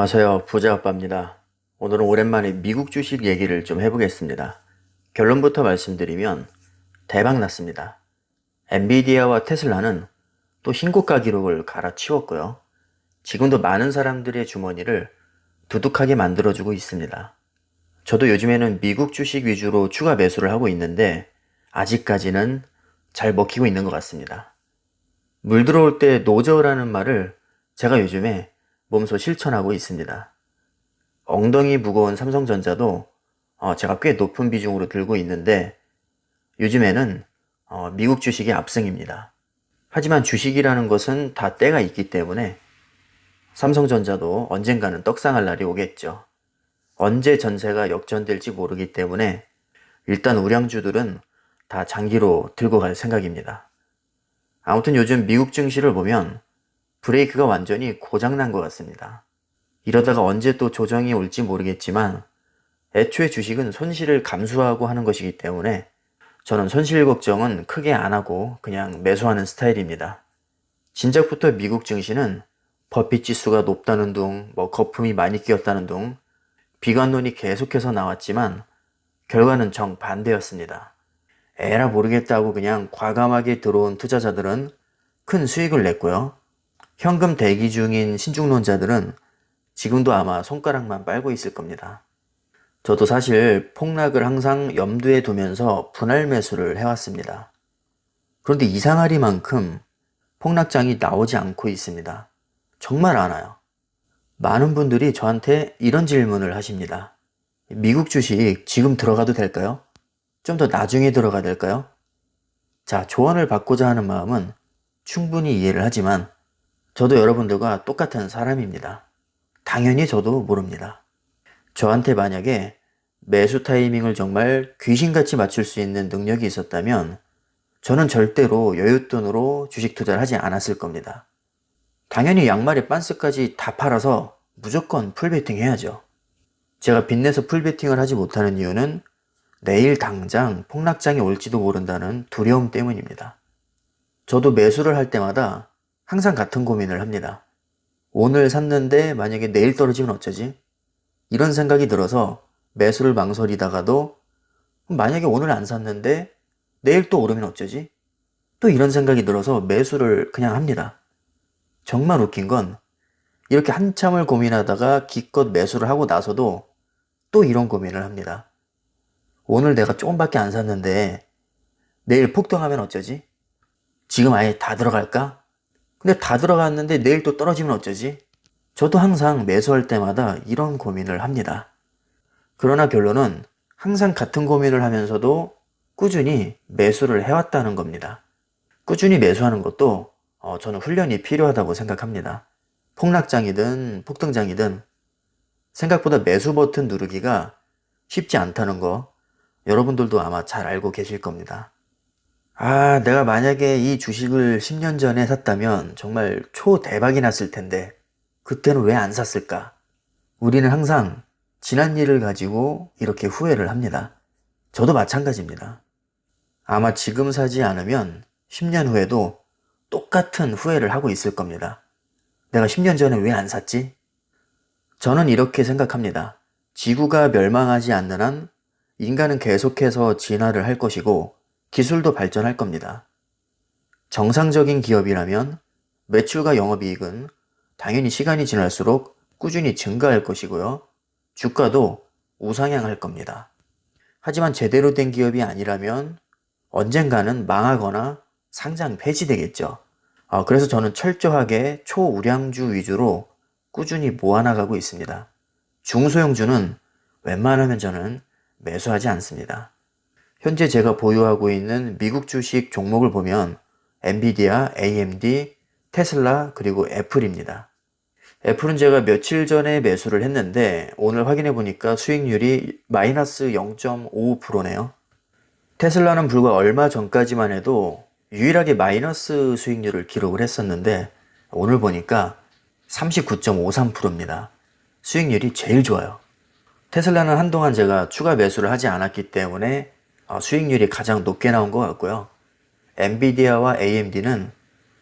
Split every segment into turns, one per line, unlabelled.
안녕하세요. 부자 아빠입니다. 오늘은 오랜만에 미국 주식 얘기를 좀 해보겠습니다. 결론부터 말씀드리면 대박 났습니다. 엔비디아와 테슬라는 또 신고가 기록을 갈아치웠고요. 지금도 많은 사람들의 주머니를 두둑하게 만들어주고 있습니다. 저도 요즘에는 미국 주식 위주로 추가 매수를 하고 있는데 아직까지는 잘 먹히고 있는 것 같습니다. 물 들어올 때 노저라는 말을 제가 요즘에 몸소 실천하고 있습니다. 엉덩이 무거운 삼성전자도 어, 제가 꽤 높은 비중으로 들고 있는데 요즘에는 어, 미국 주식이 압승입니다. 하지만 주식이라는 것은 다 때가 있기 때문에 삼성전자도 언젠가는 떡상할 날이 오겠죠. 언제 전세가 역전될지 모르기 때문에 일단 우량주들은 다 장기로 들고 갈 생각입니다. 아무튼 요즘 미국 증시를 보면 브레이크가 완전히 고장난 것 같습니다. 이러다가 언제 또 조정이 올지 모르겠지만 애초에 주식은 손실을 감수하고 하는 것이기 때문에 저는 손실 걱정은 크게 안 하고 그냥 매수하는 스타일입니다. 진작부터 미국 증시는 버핏 지수가 높다는 둥, 뭐 거품이 많이 끼었다는 둥, 비관론이 계속해서 나왔지만 결과는 정반대였습니다. 에라 모르겠다고 그냥 과감하게 들어온 투자자들은 큰 수익을 냈고요. 현금 대기 중인 신중론자들은 지금도 아마 손가락만 빨고 있을 겁니다. 저도 사실 폭락을 항상 염두에 두면서 분할 매수를 해왔습니다. 그런데 이상하리만큼 폭락장이 나오지 않고 있습니다. 정말 않아요. 많은 분들이 저한테 이런 질문을 하십니다. 미국 주식 지금 들어가도 될까요? 좀 더 나중에 들어가야 될까요? 자, 조언을 받고자 하는 마음은 충분히 이해를 하지만 저도 여러분들과 똑같은 사람입니다. 당연히 저도 모릅니다. 저한테 만약에 매수 타이밍을 정말 귀신같이 맞출 수 있는 능력이 있었다면 저는 절대로 여윳돈으로 주식 투자를 하지 않았을 겁니다. 당연히 양말에 빤스까지 다 팔아서 무조건 풀베팅 해야죠. 제가 빚내서 풀베팅을 하지 못하는 이유는 내일 당장 폭락장이 올지도 모른다는 두려움 때문입니다. 저도 매수를 할 때마다 항상 같은 고민을 합니다. 오늘 샀는데 만약에 내일 떨어지면 어쩌지? 이런 생각이 들어서 매수를 망설이다가도 만약에 오늘 안 샀는데 내일 또 오르면 어쩌지? 또 이런 생각이 들어서 매수를 그냥 합니다. 정말 웃긴 건 이렇게 한참을 고민하다가 기껏 매수를 하고 나서도 또 이런 고민을 합니다. 오늘 내가 조금밖에 안 샀는데 내일 폭등하면 어쩌지? 지금 아예 다 들어갈까? 근데 다 들어갔는데 내일 또 떨어지면 어쩌지? 저도 항상 매수할 때마다 이런 고민을 합니다. 그러나 결론은 항상 같은 고민을 하면서도 꾸준히 매수를 해왔다는 겁니다. 꾸준히 매수하는 것도 어, 저는 훈련이 필요하다고 생각합니다. 폭락장이든 폭등장이든 생각보다 매수 버튼 누르기가 쉽지 않다는 거 여러분들도 아마 잘 알고 계실 겁니다. 아, 내가 만약에 이 주식을 10년 전에 샀다면 정말 초대박이 났을 텐데 그때는 왜 안 샀을까? 우리는 항상 지난 일을 가지고 이렇게 후회를 합니다. 저도 마찬가지입니다. 아마 지금 사지 않으면 10년 후에도 똑같은 후회를 하고 있을 겁니다. 내가 10년 전에 왜 안 샀지? 저는 이렇게 생각합니다. 지구가 멸망하지 않는 한 인간은 계속해서 진화를 할 것이고 기술도 발전할 겁니다. 정상적인 기업이라면 매출과 영업이익은 당연히 시간이 지날수록 꾸준히 증가할 것이고요. 주가도 우상향할 겁니다. 하지만 제대로 된 기업이 아니라면 언젠가는 망하거나 상장 폐지되겠죠. 아, 그래서 저는 철저하게 초우량주 위주로 꾸준히 모아나가고 있습니다. 중소형주는 웬만하면 저는 매수하지 않습니다. 현재 제가 보유하고 있는 미국 주식 종목을 보면 엔비디아, AMD, 테슬라, 그리고 애플입니다. 애플은 제가 며칠 전에 매수를 했는데 오늘 확인해 보니까 수익률이 마이너스 0.55%네요. 테슬라는 불과 얼마 전까지만 해도 유일하게 마이너스 수익률을 기록을 했었는데 오늘 보니까 39.53%입니다. 수익률이 제일 좋아요. 테슬라는 한동안 제가 추가 매수를 하지 않았기 때문에 어, 수익률이 가장 높게 나온 것 같고요. 엔비디아와 AMD는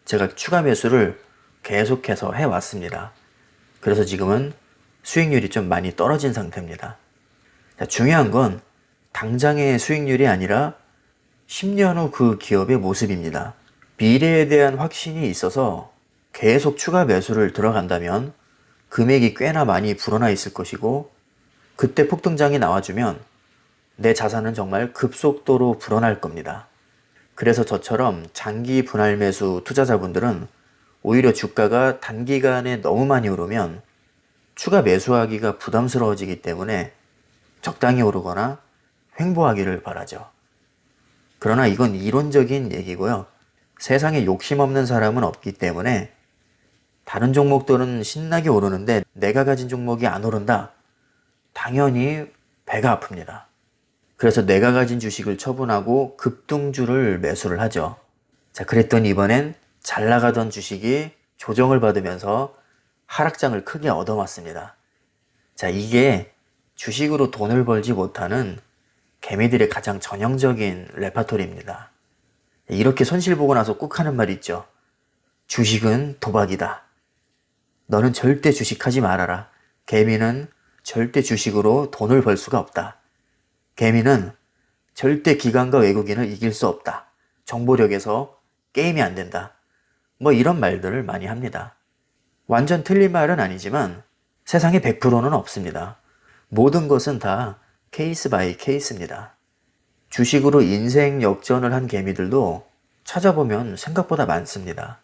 제가 추가 매수를 계속해서 해왔습니다. 그래서 지금은 수익률이 좀 많이 떨어진 상태입니다. 자, 중요한 건 당장의 수익률이 아니라 10년 후 그 기업의 모습입니다. 미래에 대한 확신이 있어서 계속 추가 매수를 들어간다면 금액이 꽤나 많이 불어나 있을 것이고 그때 폭등장이 나와주면 내 자산은 정말 급속도로 불어날 겁니다. 그래서 저처럼 장기 분할 매수 투자자분들은 오히려 주가가 단기간에 너무 많이 오르면 추가 매수하기가 부담스러워지기 때문에 적당히 오르거나 횡보하기를 바라죠. 그러나 이건 이론적인 얘기고요. 세상에 욕심 없는 사람은 없기 때문에 다른 종목들은 신나게 오르는데 내가 가진 종목이 안 오른다. 당연히 배가 아픕니다. 그래서 내가 가진 주식을 처분하고 급등주를 매수를 하죠. 자, 그랬더니 이번엔 잘 나가던 주식이 조정을 받으면서 하락장을 크게 얻어맞습니다. 자, 이게 주식으로 돈을 벌지 못하는 개미들의 가장 전형적인 레파토리입니다. 이렇게 손실 보고 나서 꼭 하는 말 있죠. 주식은 도박이다. 너는 절대 주식하지 말아라. 개미는 절대 주식으로 돈을 벌 수가 없다. 개미는 절대 기관과 외국인을 이길 수 없다. 정보력에서 게임이 안 된다. 뭐 이런 말들을 많이 합니다. 완전 틀린 말은 아니지만 세상에 100%는 없습니다. 모든 것은 다 케이스 바이 케이스입니다. 주식으로 인생 역전을 한 개미들도 찾아보면 생각보다 많습니다.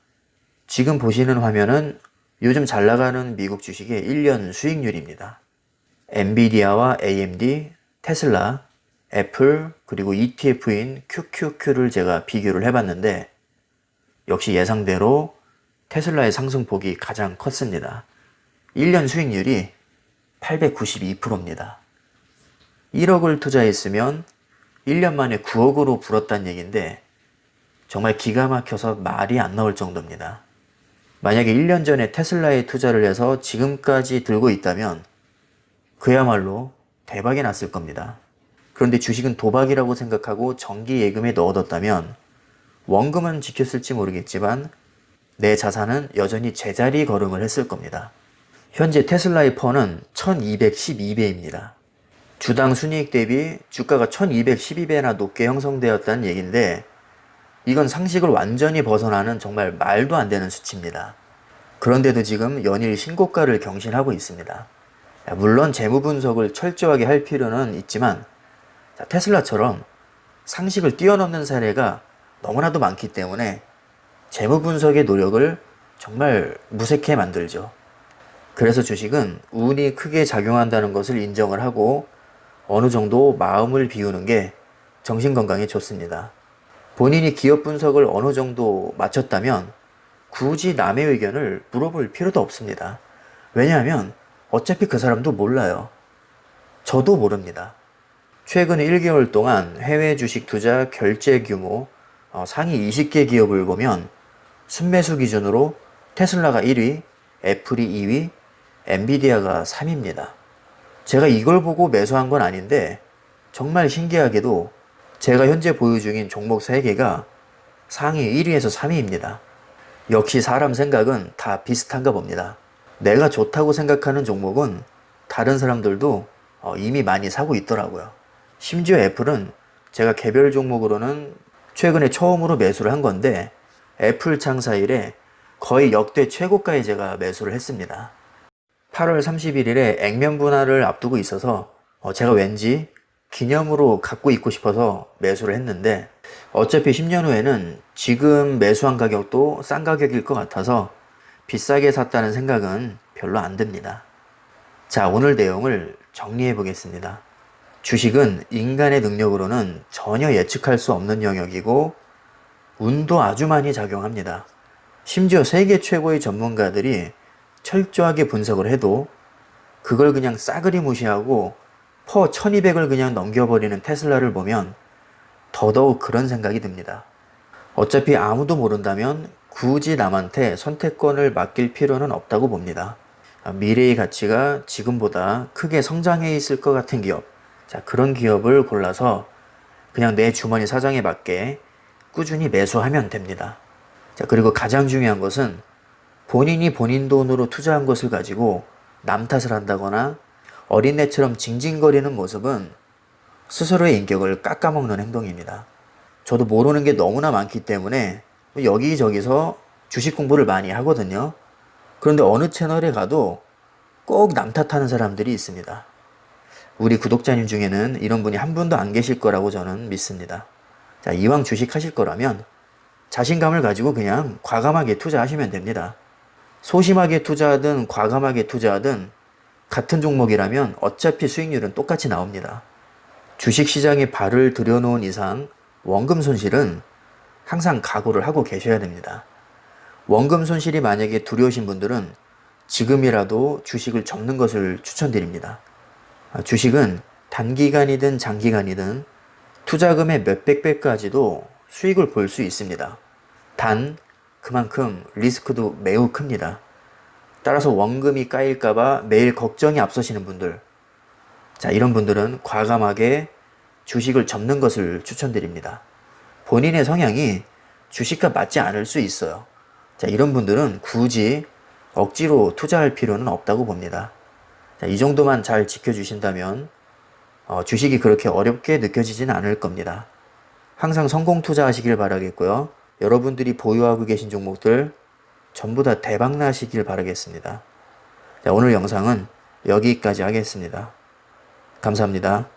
지금 보시는 화면은 요즘 잘 나가는 미국 주식의 1년 수익률입니다. 엔비디아와 AMD, 테슬라, 애플, 그리고 ETF인 QQQ를 제가 비교를 해봤는데 역시 예상대로 테슬라의 상승폭이 가장 컸습니다. 1년 수익률이 892%입니다. 1억을 투자했으면 1년 만에 9억으로 불었다는 얘기인데 정말 기가 막혀서 말이 안 나올 정도입니다. 만약에 1년 전에 테슬라에 투자를 해서 지금까지 들고 있다면 그야말로 대박이 났을 겁니다. 그런데 주식은 도박이라고 생각하고 정기 예금에 넣어뒀다면 원금은 지켰을지 모르겠지만 내 자산은 여전히 제자리 걸음을 했을 겁니다. 현재 테슬라의 펀은 1212배입니다. 주당 순이익 대비 주가가 1212배나 높게 형성되었다는 얘기인데 이건 상식을 완전히 벗어나는 정말 말도 안 되는 수치입니다. 그런데도 지금 연일 신고가를 경신하고 있습니다. 물론 재무 분석을 철저하게 할 필요는 있지만 테슬라처럼 상식을 뛰어넘는 사례가 너무나도 많기 때문에 재무 분석의 노력을 정말 무색해 만들죠. 그래서 주식은 운이 크게 작용한다는 것을 인정을 하고 어느 정도 마음을 비우는 게 정신 건강에 좋습니다. 본인이 기업 분석을 어느 정도 마쳤다면 굳이 남의 의견을 물어볼 필요도 없습니다. 왜냐하면 어차피 그 사람도 몰라요. 저도 모릅니다. 최근 1개월 동안 해외 주식 투자 결제 규모 어, 상위 20개 기업을 보면 순매수 기준으로 테슬라가 1위, 애플이 2위, 엔비디아가 3위입니다. 제가 이걸 보고 매수한 건 아닌데 정말 신기하게도 제가 현재 보유 중인 종목 3개가 상위 1위에서 3위입니다. 역시 사람 생각은 다 비슷한가 봅니다. 내가 좋다고 생각하는 종목은 다른 사람들도 어, 이미 많이 사고 있더라고요. 심지어 애플은 제가 개별 종목으로는 최근에 처음으로 매수를 한 건데 애플 창사 일에 거의 역대 최고가에 제가 매수를 했습니다. 8월 31일에 액면 분할을 앞두고 있어서 어, 제가 왠지 기념으로 갖고 있고 싶어서 매수를 했는데 어차피 10년 후에는 지금 매수한 가격도 싼 가격일 것 같아서 비싸게 샀다는 생각은 별로 안 듭니다. 자, 오늘 내용을 정리해 보겠습니다. 주식은 인간의 능력으로는 전혀 예측할 수 없는 영역이고 운도 아주 많이 작용합니다. 심지어 세계 최고의 전문가들이 철저하게 분석을 해도 그걸 그냥 싸그리 무시하고 퍼 1200을 그냥 넘겨버리는 테슬라를 보면 더더욱 그런 생각이 듭니다. 어차피 아무도 모른다면 굳이 남한테 선택권을 맡길 필요는 없다고 봅니다. 미래의 가치가 지금보다 크게 성장해 있을 것 같은 기업, 자, 그런 기업을 골라서 그냥 내 주머니 사정에 맞게 꾸준히 매수하면 됩니다. 자, 그리고 가장 중요한 것은 본인이 본인 돈으로 투자한 것을 가지고 남 탓을 한다거나 어린애처럼 징징거리는 모습은 스스로의 인격을 깎아먹는 행동입니다. 저도 모르는 게 너무나 많기 때문에 여기저기서 주식 공부를 많이 하거든요. 그런데 어느 채널에 가도 꼭 남 탓하는 사람들이 있습니다. 우리 구독자님 중에는 이런 분이 한 분도 안 계실 거라고 저는 믿습니다. 자, 이왕 주식 하실 거라면 자신감을 가지고 그냥 과감하게 투자하시면 됩니다. 소심하게 투자하든 과감하게 투자하든 같은 종목이라면 어차피 수익률은 똑같이 나옵니다. 주식 시장에 발을 들여놓은 이상 원금 손실은 항상 각오를 하고 계셔야 됩니다. 원금 손실이 만약에 두려우신 분들은 지금이라도 주식을 접는 것을 추천드립니다. 아, 주식은 단기간이든 장기간이든 투자금의 몇백 배까지도 수익을 볼 수 있습니다. 단, 그만큼 리스크도 매우 큽니다. 따라서 원금이 까일까봐 매일 걱정이 앞서시는 분들, 자, 이런 분들은 과감하게 주식을 접는 것을 추천드립니다. 본인의 성향이 주식과 맞지 않을 수 있어요. 자, 이런 분들은 굳이 억지로 투자할 필요는 없다고 봅니다. 자, 이 정도만 잘 지켜주신다면 어, 주식이 그렇게 어렵게 느껴지진 않을 겁니다. 항상 성공 투자하시길 바라겠고요. 여러분들이 보유하고 계신 종목들 전부 다 대박 나시길 바라겠습니다. 자, 오늘 영상은 여기까지 하겠습니다. 감사합니다.